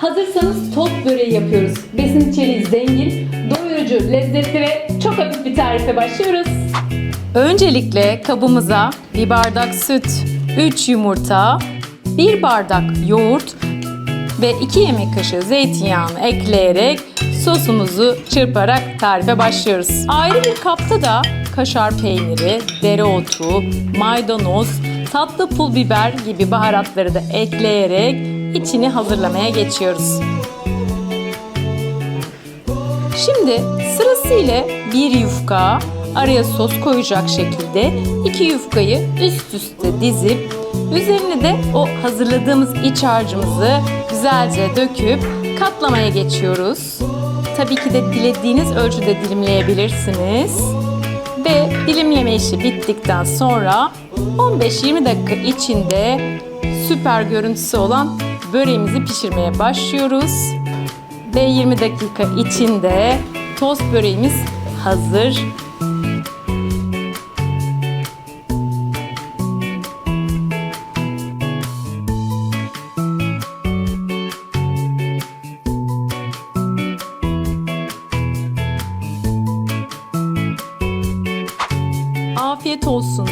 Hazırsanız tost böreği yapıyoruz. Besin içeriği zengin, doyurucu, lezzetli ve çok hafif bir tarife başlıyoruz. Öncelikle kabımıza bir bardak süt, 3 yumurta, 1 bardak yoğurt ve 2 yemek kaşığı zeytinyağını ekleyerek sosumuzu çırparak tarife başlıyoruz. Ayrı bir kapta da kaşar peyniri, dereotu, maydanoz, tatlı pul biber gibi baharatları da ekleyerek içini hazırlamaya geçiyoruz. Şimdi sırasıyla bir yufka araya sos koyacak şekilde iki yufkayı üst üste dizip üzerine de o hazırladığımız iç harcımızı güzelce döküp katlamaya geçiyoruz. Tabii ki de dilediğiniz ölçüde dilimleyebilirsiniz. Ve dilimleme işi bittikten sonra 15-20 dakika içinde süper görüntüsü olan böreğimizi pişirmeye başlıyoruz. Ve 20 dakika içinde tost böreğimiz hazır. Afiyet olsun.